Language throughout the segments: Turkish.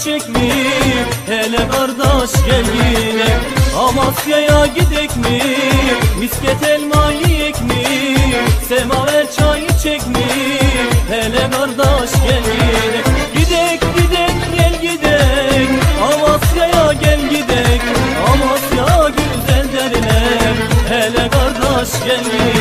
Semaver çayı çek mi? Hele kardeş gel yine Amasya'ya gidek mi? Misket elma yiyek mi? Semaver çayı çek mi? Hele kardeş gel yine Gidek gidek gel gidek Amasya'ya gel gidek Amasya güzel derler Hele kardeş gel yine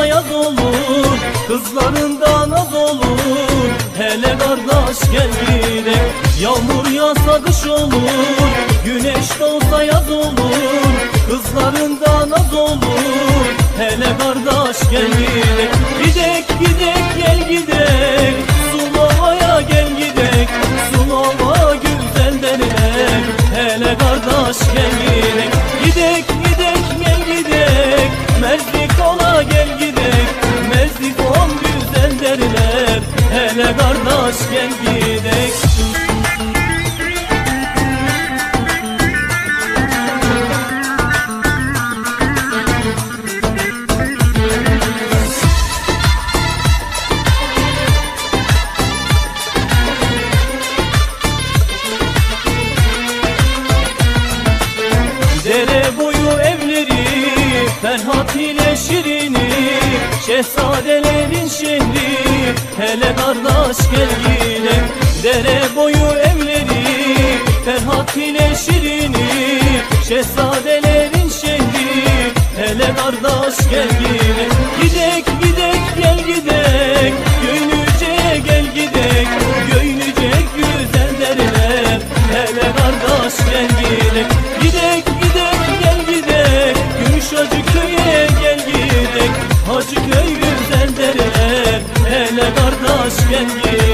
Güneş doğsa yaz olur Kızların da naz olur. Hele kardeş gel gidelim Yağmur yağsa kış olur. Güneş doğsa yaz olur Kızların da naz olur. Hele kardeş gel gidelim Gidek gidek gel gidek. Sulova'ya gel gidek Sulova güzel derler. Hele kardeş gel kardeş gel gidek Şehzadelerin şehri Hele kardeş gel yine. Dere boyu evleri Ferhat ile Şirin'i. Şehzadelerin şehri Hele kardeş gel yine. Gidek gidek gel gidek Göynüce'ye gel gidek Göynüce güzel derler. Hele kardeş gel gidek Gidek gidek gel gidek Gümüşhacı köye gel gidek. Hacı köy güzel derler Hele kardeş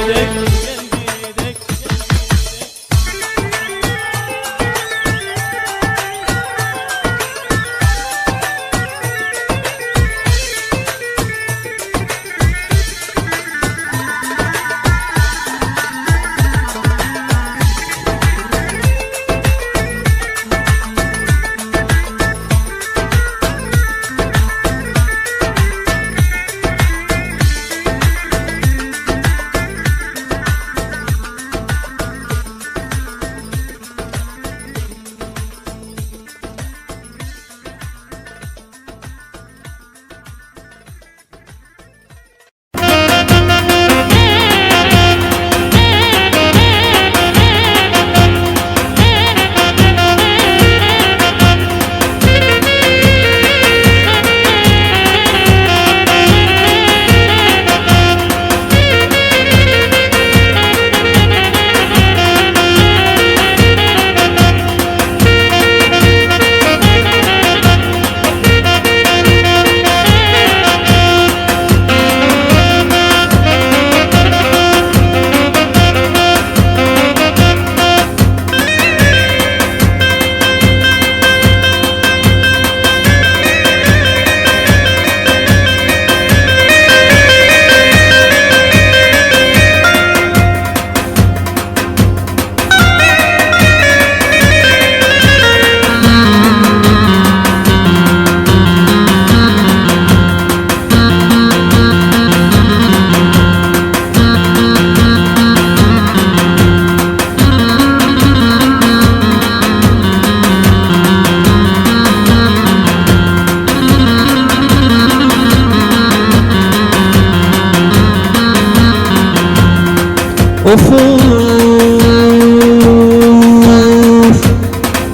Of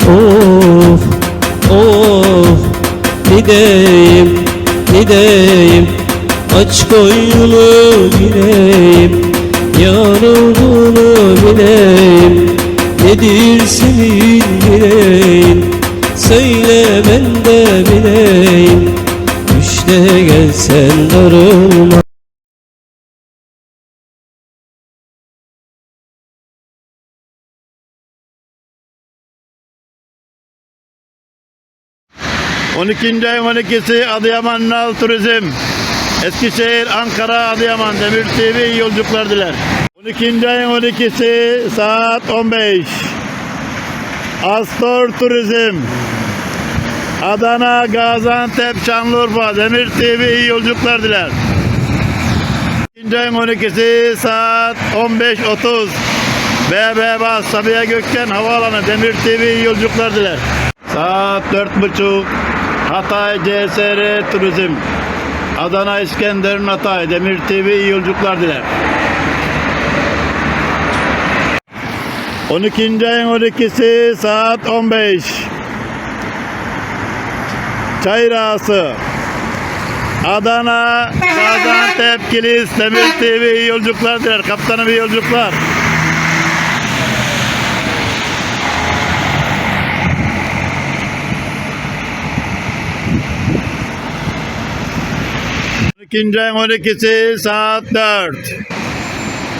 of of. Of Gideyim gideyim. Aç koyunu gireyim Yar olduğunu bileyim. Nedir senin yüreğin? Söyle ben de bileyim. İşte gelsen darılma On ikinci ayın 12'si Adıyaman Nal Turizm. Eskişehir, Ankara, Adıyaman Demir TV iyi yolculuklar diler. 12. ayın 12'si saat 15. Astor Turizm. Adana, Gaziantep, Şanlıurfa Demir TV iyi yolculuklar diler. 2. ayın 12'si saat 15.30. BB Bas Sabiha Gökçen Havaalanı Demir TV iyi yolculuklar diler. Saat 4.30 Hatay CSR Turizm Adana İskenderun Hatay Demir TV iyi yolculuklar diler. 12. ayın 12'si saat 15 Çayır Ağası Adana Gaziantep Kilis Demir TV iyi yolculuklar diler. Kaptanım iyi yolculuklar. İkinci ayın 12'si saat 4.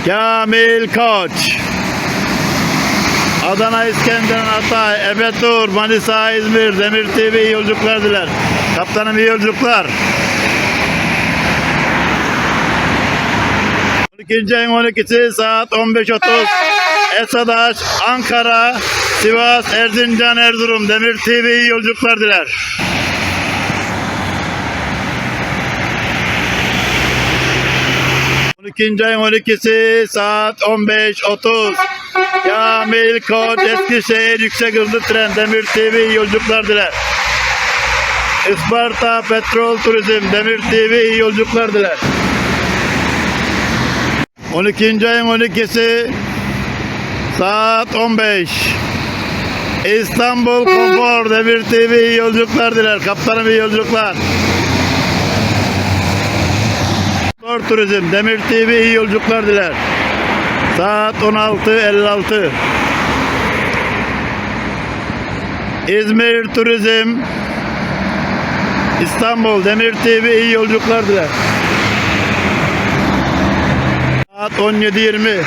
Kamil Koç. Adana İskenderun Hatay, Ebetur, Manisa, İzmir, Demir TV iyi yolculuklar diler. Kaptanım iyi yolculuklar. 12. ayın 12'si saat 15.30. Esadaş, Ankara, Sivas, Erzincan, Erzurum, Demir TV iyi yolculuklar diler. 12. ayın 12'si saat 15.30. Kamil Koç Eskişehir Yüksek Hızlı Tren Demir TV yolculuklar diler. Isparta Petrol Turizm Demir TV yolculuklar diler. 12. ayın 12'si saat 15. İstanbul Konfor Demir TV yolculuklar diler. Kaptanım iyi yolculuklar. Spor Turizm Demir TV iyi yolculuklar diler. Saat 16.56. İzmir Turizm İstanbul Demir TV iyi yolculuklar diler. Saat 17.20.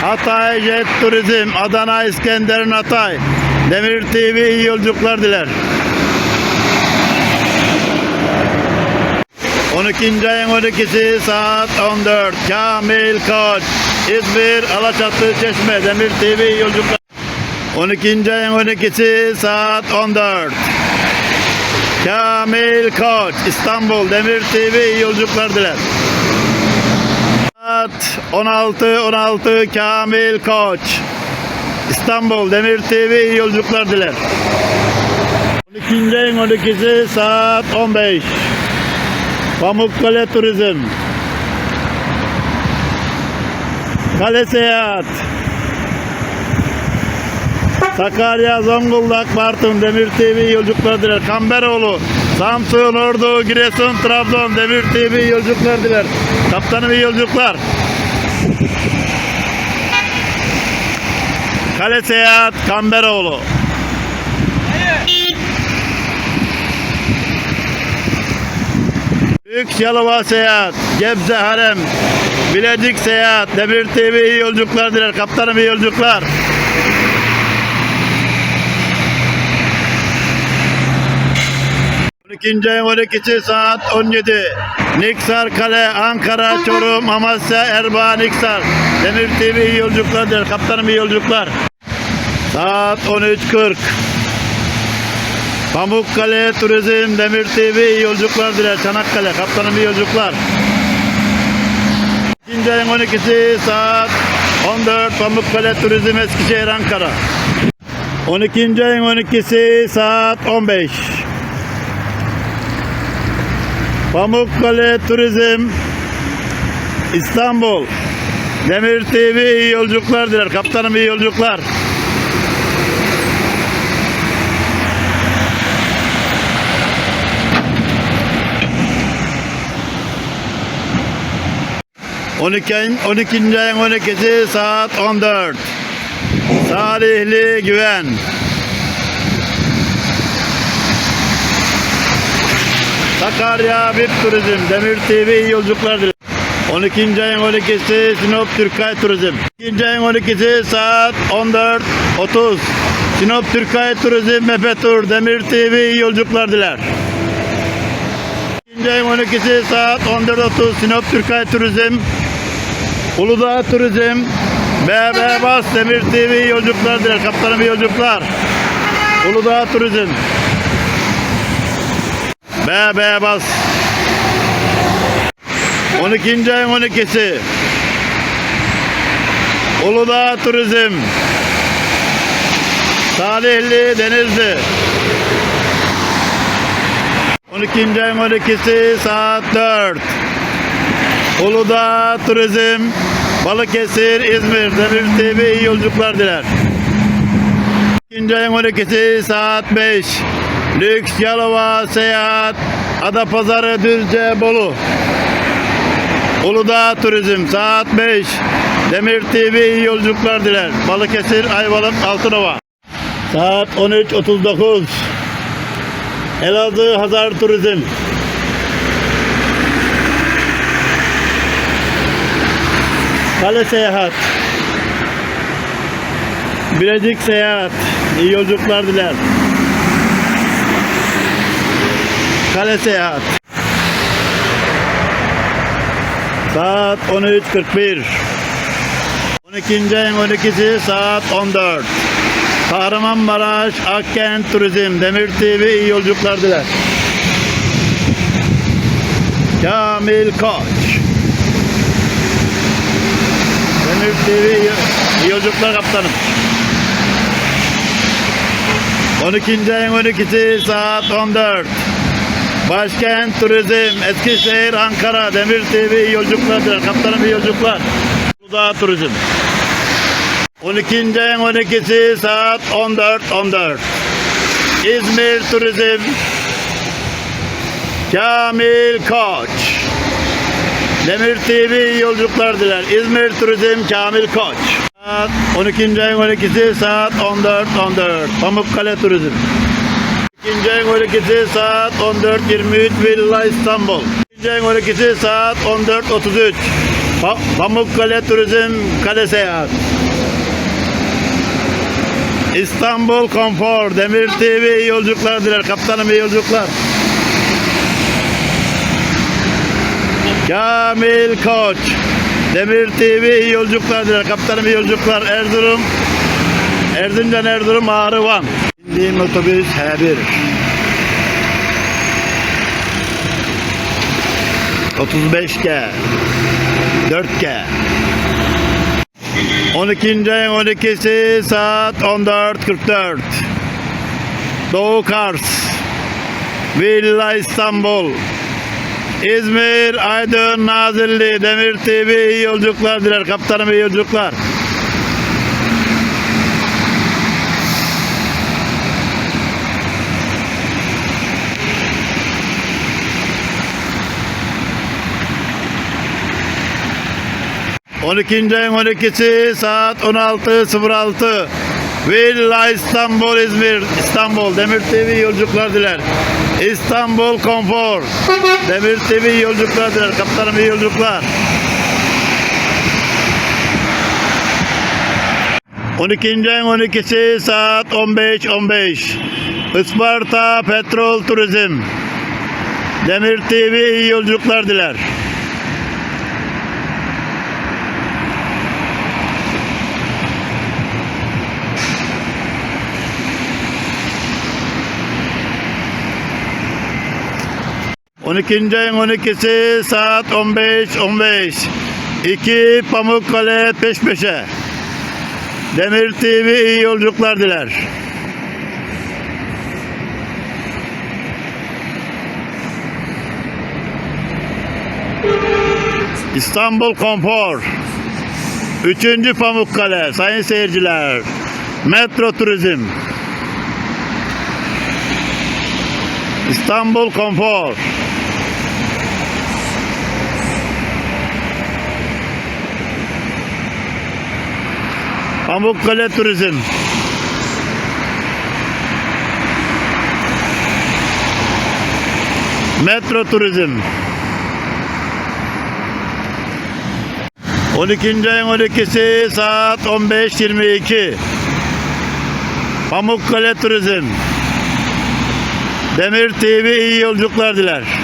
Hatay Jet Turizm Adana İskenderun Hatay Demir TV iyi yolculuklar diler. 12. ayın 12'si saat 14. Kamil Koç. İzmir, Alaçatı, Çeşme, Demir TV yolculuklar. 12. ayın 12'si saat 14. Kamil Koç. İstanbul, Demir TV yolculuklar diler. Saat 16, 16 Kamil Koç. İstanbul, Demir TV yolculuklar diler. 12. ayın 12'si saat 15. Pamukkale Turizm Kale Seyahat Sakarya, Zonguldak, Bartın, Demir TV yolculuklar diler. Kamberoğlu, Samsun, Ordu, Giresun, Trabzon, Demir TV yolculuklar diler. Kaptanım iyi yolculuklar. Kale Seyahat, Kamberoğlu. Büyük Yalova Seyahat, Gebze Harem, Bilecik Seyahat, Demir TV iyi yolculuklar diler. Kaptanım iyi yolculuklar. İkinci ayın 12'si saat 17. Niksar Kale, Ankara, Çorum, Amasya, Erbaa, Niksar. Demir TV iyi yolculuklar diler. Kaptanım iyi yolculuklar. Saat 13.40. Pamukkale Turizm Demir TV iyi yolculuklar diler. Çanakkale kaptanım iyi yolculuklar. İkinci ayın 12'si saat 14 Pamukkale Turizm Eskişehir Ankara. 12. ayın 12'si saat 15. Pamukkale Turizm İstanbul Demir TV iyi yolculuklar diler. Kaptanım iyi yolculuklar. On iki ayın, 12. ayın 12'si saat 14. Salihli Güven. Sakarya VIP Turizm, Demir TV yolculuklar dilerim. 12. ayın 12'si Sinop Türkay Turizm. 12. ayın 12'si saat 14.30. Sinop Türkay Turizm Mepe Tur, Demir TV yolculuklar diler. 12. ayın 12'si saat 14.30 Sinop Türkay Turizm. Uludağ Turizm, BB Bas, Demir TV yolculuklar diler. Kaptanım iyi. Uludağ Turizm. BB Bas. 12. ayın 12'si. Uludağ Turizm. Salihli Denizli. 12. ayın 12'si saat 4. Uludağ Turizm. Balıkesir, İzmir, Demir TV iyi yolculuklar diler. 12. ayın 12'si saat 5. Lüks Yalova Seyahat Adapazarı Düzce Bolu Uludağ Turizm saat 5 Demir TV iyi yolculuklar diler Balıkesir Ayvalık Altınova Saat 13.39 Elazığ Hazar Turizm Kale Seyahat. Bilecik Seyahat. İyi yolculuklar diler. Kale Seyahat. Saat 13.41 12. ayın 12'si saat 14 Kahramanmaraş Akkent Turizm Demir TV iyi yolculuklar diler. Kamil Koç Demir TV iyi- yolculuklar kaptanım 12. ayın 12'si saat 14 Başkent Turizm, Eskişehir, Ankara, Demir TV iyi. Kaptanım iyi yolculuklar. Uludağ Turizm. 12. ayın 12'si saat 14.14. İzmir Turizm. Kamil Koç. Demir TV yolculuklar diler. İzmir Turizm Kamil Koç. Saat 12. ayın 12'si saat 14.14. Pamukkale Turizm. İkinci ayın 12'si saat 14.23 Villa İstanbul. İkinci ayın 12'si saat 14.33 Pa- Pamukkale Turizm Kale Seyahat. İstanbul Konfor Demir TV iyi yolculuklar diler. Kaptanım iyi yolculuklar. Kamil Koç Demir TV iyi yolculuklar diler. Kaptanım iyi yolculuklar. Erzurum Erzincan Erzurum Ağrı Van. İndiğim otobüs H1. 35G 4G 12. ayın 12'si saat 14.44 Doğu Kars Villa İstanbul İzmir, Aydın, Nazilli, Demir TV iyi yolculuklar diler. Kaptanım iyi yolculuklar. On ikinci ayın 12'si saat 16.06 Villa İstanbul İzmir İstanbul Demir TV yolculuklar diler. İstanbul Konfor Demir TV yolculuklar diler. Kaptanım iyi yolculuklar. 12. ayın 12'si saat 15.15 Isparta Petrol Turizm Demir TV iyi yolculuklar diler. On ikinci ayın 12'si saat 15.15 İki Pamukkale peş peşe Demir TV iyi yolculuklar diler. İstanbul Konfor. Üçüncü Pamukkale sayın seyirciler. Metro Turizm. İstanbul Konfor. Pamukkale Turizm. Metro Turizm 12. ayın 12'si saat 15.22 Pamukkale Turizm Demir TV iyi yolculuklar diler.